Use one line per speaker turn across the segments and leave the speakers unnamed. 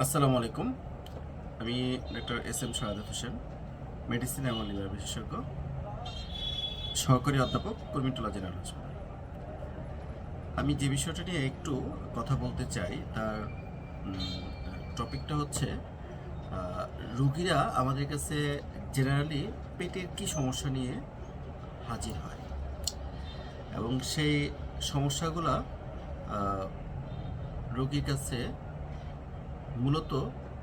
আসসালামু আলাইকুম। আমি doctor S M Shahadat Hossain, medicine এবং লিভার বিশেষজ্ঞ, সহকারী অধ্যাপক কর্মীটোলা জেনারেল আমি যে বিষয়টা নিয়ে একটু কথা বলতে চাই, তার টপিকটা হচ্ছে রুগীরা আমাদের কাছে জেনারেলি পেটের কি সমস্যা নিয়ে হাজির হয়? এবং সেই সমস্যাগুলা রোগীর কাছে মূলত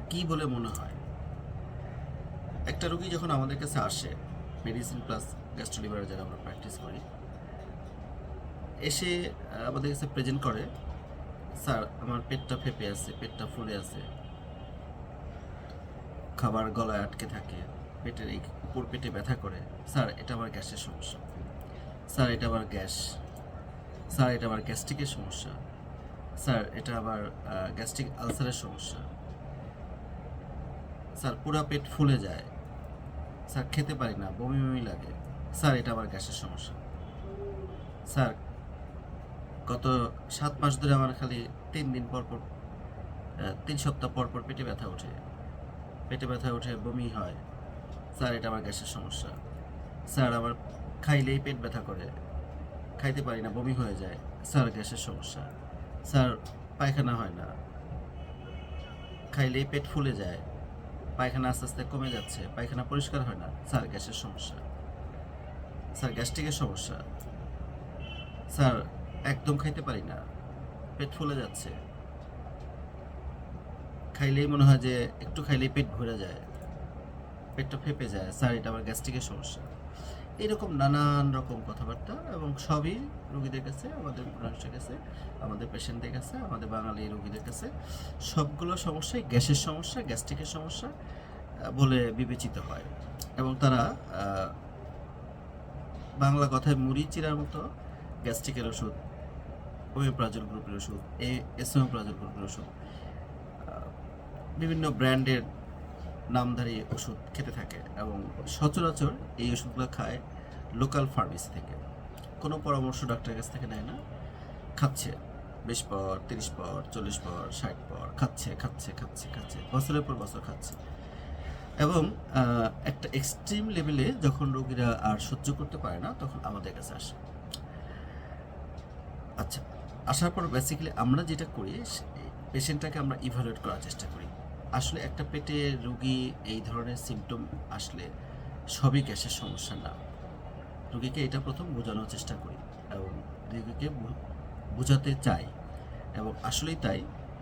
কি বলে মনে হয়? একটা রোগী যখন আমাদের কাছে আসে মেডিসিন প্লাস গ্যাস্ট্রোলিভারে যারা আমরা প্র্যাকটিস করি, এসে আমাদের কাছে প্রেজেন্ট করে, স্যার, আমার পেটটা ফেপে আছে, পেটটা ফুলে আছে। খাবার গলায় আটকে থাকে, পেটের এই উপর পেটে ব্যথা করে। স্যার, এটা আমার গ্যাসের সমস্যা। স্যার, এটা আমার গ্যাস। স্যার, এটা আমার গ্যাস্ট্রিকের সমস্যা। স্যার, এটা আবার গ্যাস্ট্রিক আলসারের সমস্যা। স্যার, পুরা পেট ফুলে যায়। স্যার, খেতে পারি না, বমি বমি লাগে। স্যার, এটা আবার গ্যাসের সমস্যা। স্যার, গত সাত মাস ধরে আমার খালি তিন দিন পর পর তিন সপ্তাহ পর পর পেটে ব্যথা ওঠে। পেটে ব্যথা ওঠে, বমি হয়। স্যার, এটা আমার গ্যাসের সমস্যা। স্যার আমার খাইলেই পেট ব্যথা করে। খাইতে পারি না, বমি হয়ে যায়। স্যার, গ্যাসের সমস্যা। স্যার, পায়খানা হয় না। খাইলেই পেট ফুলে যায়। পায়খানা আস্তে আস্তে কমে যাচ্ছে, পায়খানা পরিষ্কার হয় না। স্যার, গ্যাসের সমস্যা। স্যার, গ্যাস্ট্রিকের সমস্যা। স্যার, একদম খাইতে পারি না। পেট ফুলে যাচ্ছে। খাইলেই মনে হয় যে, একটু খাইলেই পেট ভরে যায়। পেটটা ফেপে যায়। স্যার, এটা আমার গ্যাস্ট্রিকের সমস্যা। এরকম নানান রকম কথাবার্তা এবং সবই রোগীদের কাছে, আমাদের মানুষের কাছে, আমাদের পেশেন্টদের কাছে, আমাদের বাঙালি রোগীদের কাছে সবগুলো সমস্যাই গ্যাসের সমস্যা, গ্যাস্ট্রিকের সমস্যা বলে বিবেচিত হয়। এবং তারা বাংলা কথায় মুড়ি চিরার মতো গ্যাস্ট্রিকের ওষুধ ওমিওপ্রাজল গ্রুপের ওষুধ, এ এসোমোপ্রাজল গ্রুপের ওষুধ বিভিন্ন ব্র্যান্ডের নামধারী ওষুধ খেতে থাকে এবং সচরাচর এই ওষুধগুলো খায় লোকাল ফার্মেসি থেকে। কোনো পরামর্শ ডাক্তারের কাছ থেকে নেয় না। খাচ্ছে, বিশ পর, তিরিশ পর, চল্লিশ পর, ষাট পর, খাচ্ছে খাচ্ছে খাচ্ছে খাচ্ছে, বছরের পর বছর খাচ্ছে। এবং একটা এক্সট্রিম লেভেলে যখন রোগীরা আর সহ্য করতে পারে না, তখন আমাদের কাছে আসে। আচ্ছা আসার পর বেসিক্যালি আমরা যেটা করি পেশেন্টটাকে আমরা ইভালুয়েট করার চেষ্টা করি। আসলে একটা পেটে রুগী এই ধরনের সিমটম আসলে সবই গ্যাসের সমস্যা না। রুগীকে এটা প্রথম বোঝানোর চেষ্টা করি এবং রুগীকে বোঝাতে চাই এবং আসলেই তাই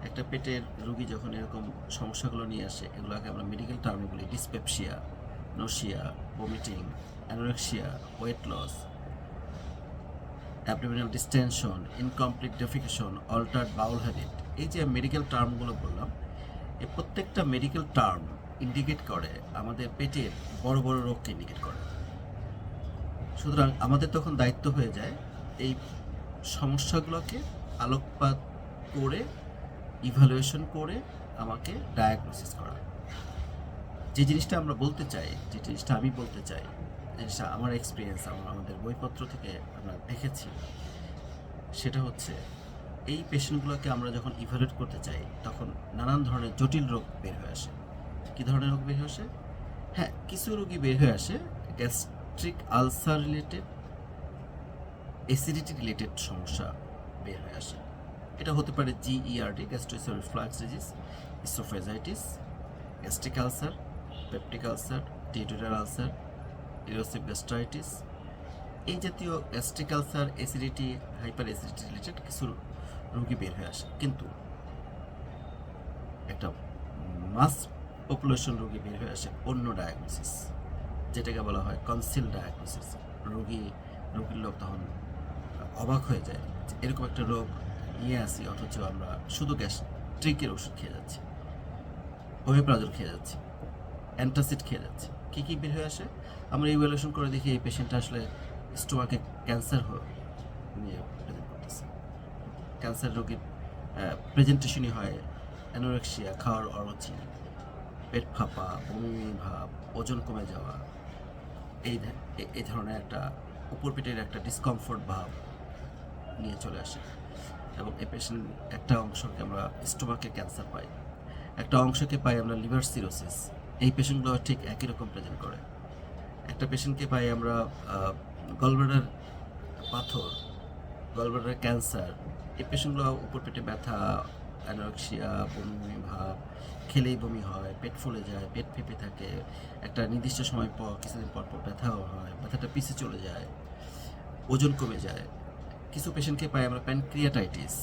একটা পেটের রুগী যখন এরকম সমস্যাগুলো নিয়ে আসে, এগুলোকে আমরা মেডিকেল টার্মে বলি dyspepsia nausea vomiting anorexia weight loss abdominal distension incomplete defecation altered bowel habit এই যে মেডিকেল টার্মগুলো বললাম এই প্রত্যেকটা মেডিকেল টার্ম ইন্ডিকেট করে, আমাদের পেটের বড় বড় রোগকে ইন্ডিকেট করে। সুতরাং আমাদের তখন দায়িত্ব হয়ে যায় এই সমস্যাগুলোকে আলোকপাত করে ইভালুয়েশন করে আমাকে ডায়াগনোসিস করা। যে জিনিসটা আমরা বলতে চাই, যে জিনিসটা আমি বলতে চাই জিনিসটা আমার এক্সপিরিয়েন্স আমার, আমাদের বইপত্র থেকে আমরা দেখেছি, সেটা হচ্ছে এই পেশেন্টগুলোকে আমরা যখন ইভালুয়েট করতে চাই, তখন নানান ধরনের জটিল রোগ বের হয়ে আসে। কী ধরনের রোগ বের হয়ে আসে? হ্যাঁ কিছু রোগী বের হয়ে আসে gastric ulcer related acidity related সমস্যা বের হয়ে আসে। এটা হতে পারে GERD gastroesophageal reflux disease oesophagitis gastric ulcer peptic ulcer tutorial ulcer erosive gastritis এই জাতীয় gastric ulcer acidity hyperacidity related কিছু রোগী বের হয়ে আসে। কিন্তু একটা মাস পপুলেশন রোগী বের হয়ে আসে অন্য ডায়াগনোসিস যেটাকে বলা হয় কনসিল ডায়াগনোসিস রোগী, রোগীর লোক তখন অবাক হয়ে যায় যে এরকম একটা রোগ নিয়ে আসি, অথচ আমরা শুধু গ্যাস্ট্রিকের ওষুধ খেয়ে যাচ্ছি হোমিওপ্রাজল খেয়ে যাচ্ছি অ্যান্টাসিড খেয়ে যাচ্ছি। কী কী বের হয়ে আসে? আমরা ইভ্যালুয়েশন করে দেখি এই পেশেন্টটা আসলে স্টোমাকে ক্যান্সার নিয়ে প্রেজেন্ট করতেছে ক্যান্সার রোগীর প্রেজেন্টেশনই হয় অ্যানোরেক্সিয়া খাওয়ার অরুচি, পেট ফাঁপা, বমি, ভাব, ওজন কমে যাওয়া, এই এই ধরনের একটা উপর পেটের একটা ডিসকমফোর্ট ভাব নিয়ে চলে আসে। এবং এই পেশেন্ট একটা অংশকে আমরা স্টোমাকে ক্যান্সার পাই। একটা অংশকে পাই আমরা লিভার সিরোসিস এই পেশেন্টগুলো ঠিক একই রকম প্রেজেন্ট করে। একটা পেশেন্টকে পাই আমরা গলব্লাডার পাথর। গলব্লাডার ক্যান্সার এই পেশেন্টগুলো উপর পেটে ব্যথা, অ্যানোরেক্সিয়া, বমি, ভাব, খেলেই বমি হয়, পেট ফুলে যায়, পেট ফেপে থাকে। একটা নির্দিষ্ট সময় পর, কিছুদিন পর পর ব্যথাও হয়, ব্যথাটা পিছে চলে যায়, ওজন কমে যায়। কিছু পেশেন্টকে পাই আমরা প্যানক্রিয়াটাইটিস।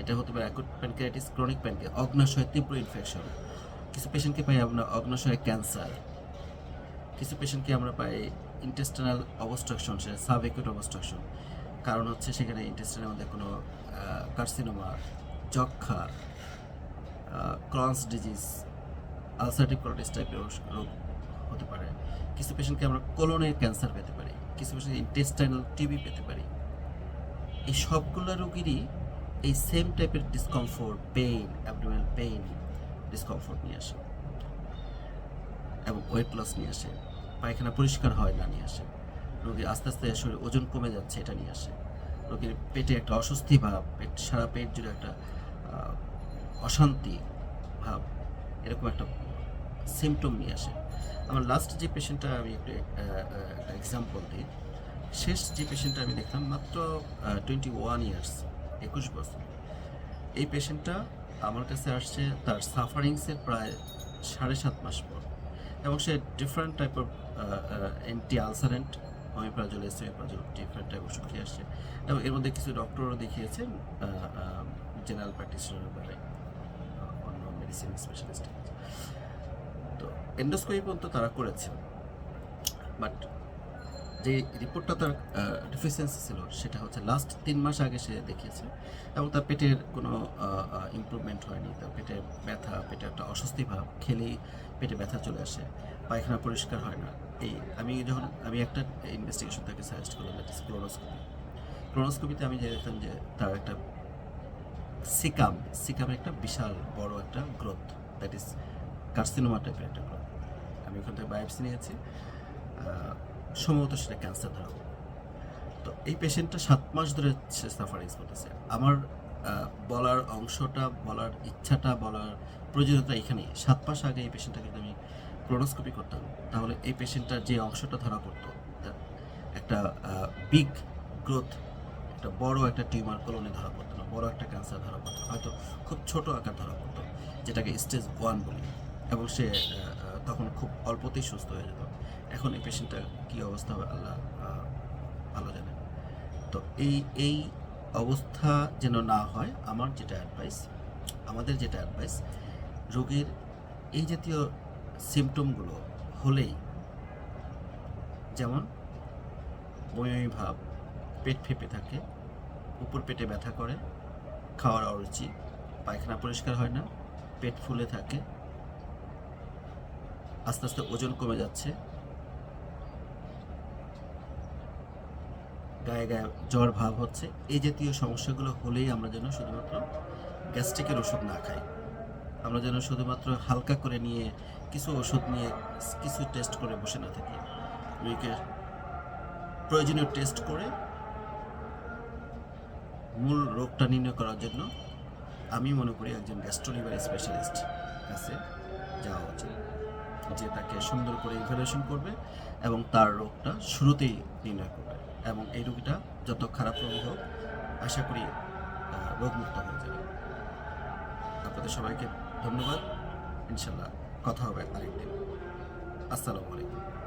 এটা হতে পারে অ্যাকুট প্যানক্রিয়াটিস ক্রনিক প্যানক্রিয়া অগ্নাশয়, তীব্র ইনফেকশন কিছু পেশেন্টকে পাই আমরা অগ্নাশয় ক্যান্সার কিছু পেশেন্টকে আমরা পাই ইন্টেস্টিনাল অবস্ট্রাকশন সেটা সাব অবস্ট্রাকশন কারণ হচ্ছে সেখানে ইন্টেস্টিনের মধ্যে কোনো কার্সিনোমা যক্ষা ক্রন্স ডিজিজ আলসারেটিভ ক্রোটিস টাইপের রোগ হতে পারে। কিছু পেশেন্টকে আমরা কোলনের ক্যান্সার পেতে পারি, কিছু পেশেন্ট ইন্টেস্টাইনাল টিবি পেতে পারি। এই সবগুলো রোগীরই এই সেম টাইপের discomfort pain abdominal pain discomfort নিয়ে আসে এবং ওয়েট লস নিয়ে আসে, পায়খানা পরিষ্কার হয় না নিয়ে আসে। রোগী আস্তে আস্তে শরীর ওজন কমে যাচ্ছে, এটা নিয়ে আসে। রোগীর পেটে একটা অস্বস্তি ভাব পেট, সারা পেট জুড়ে একটা অশান্তি ভাব, এরকম একটা সিমটম নিয়ে আসে। আমার লাস্ট যে পেশেন্টটা আমি একটু একটা এক্সাম্পল দিই। শেষ যে পেশেন্টটা আমি দেখলাম মাত্র টোয়েন্টি ওয়ান ইয়ার্স একুশ বছর। এই পেশেন্টটা আমার কাছে আসছে তার সাফারিংসের প্রায় সাড়ে সাত মাস পর। এবং সে different type of anti ulcerant omeprazole omeprazole different type ওষুধ খেয়ে আসছে। এবং এর মধ্যে কিছু ডক্টরও দেখিয়েছেন জেনারেল প্র্যাকটিশনার বাইরে অন্য মেডিসিন স্পেশালিস্ট তো এন্ডোস্কোপি পর্যন্ত তারা করেছে বাট যে রিপোর্টটা তার ডিফিসিয়েন্সি ছিল, সেটা হচ্ছে লাস্ট তিন মাস আগে সে দেখিয়েছে এবং তার পেটের কোনো ইমপ্রুভমেন্ট হয়নি। তার পেটে ব্যথা, পেটে একটা অস্বস্তি ভাব, খেলেই পেটে ব্যথা চলে আসে, পায়খানা পরিষ্কার হয় না। এই আমি যখন, আমি একটা ইনভেস্টিগেশন তাকে সাজেস্ট করলাম দ্যাট ইস ক্লোনোস্কোপি ক্লোনোস্কোপিতে আমি যে দেখলাম যে তার একটা সিকাম, সিকামের একটা বিশাল বড় একটা গ্রোথ দ্যাট ইজ কার্সিনোমা টাইপের একটা গ্রোথ আমি ওখান থেকে বায়োপসি নিয়েছি। সম্ভবত সেটা ক্যান্সার ধরা। তো এই পেশেন্টটা সাত মাস ধরে সে সাফারিংস করতেছে। আমার বলার অংশটা, বলার ইচ্ছাটা, বলার প্রয়োজনীয়তা এখানেই। সাত মাস আগে এই পেশেন্টটাকে যদি আমি ক্লোনোস্কোপি করতাম, তাহলে এই পেশেন্টটার যে অংশটা ধরা পড়তো একটা বিগ গ্রোথ একটা বড় একটা টিউমার কলোনি ধরা পড়তো না, বড় একটা ক্যান্সার ধরা পড়তো হয়তো খুব ছোট আকার ধরা পড়তো, যেটাকে স্টেজ ওয়ান বলি। এবং সে তখন খুব অল্পতেই সুস্থ হয়ে যেত। এখন এই পেশেন্টটার কী অবস্থা হবে আল্লাহ ভালো জানে। তো এই এই অবস্থা যেন না হয়, আমার যেটা অ্যাডভাইস আমাদের যেটা অ্যাডভাইস রোগীর এই জাতীয় সিমটমগুলো হলেই যেমন বমি ভাব, পেট ফেপে থাকে, উপর পেটে ব্যথা করে, খাওয়ার অরুচি, পায়খানা পরিষ্কার হয় না, পেট ফুলে থাকে আস্তে আস্তে ওজন কমে যাচ্ছে। গায়ে গায়ে জ্বর ভাব হচ্ছে। এই জাতীয় সমস্যাগুলো হলেই আমরা যেন শুধুমাত্র গ্যাস্ট্রিকের ওষুধ না খাই। আমরা যেন শুধুমাত্র হালকা করে নিয়ে কিছু ওষুধ নিয়ে কিছু টেস্ট করে বসে না থাকি। রোগীকে প্রয়োজনীয় টেস্ট করে মূল রোগটা নির্ণয় করার জন্য আমি মনে করি একজন গ্যাস্ট্রোলিভারি স্পেশালিস্ট কাছে যাওয়া উচিত। যে তাকে সুন্দর করে ইভ্যালুয়েশন করবে এবং তার রোগটা শুরুতেই নির্ণয় করবে এবং এই রোগটা যত খারাপ রোগ হোক, আশা করি রোগমুক্ত হয়ে যাবে। আপনাদের সবাইকে ধন্যবাদ। ইনশাল্লাহ কথা হবে আরেকদিন। আসসালামু আলাইকুম।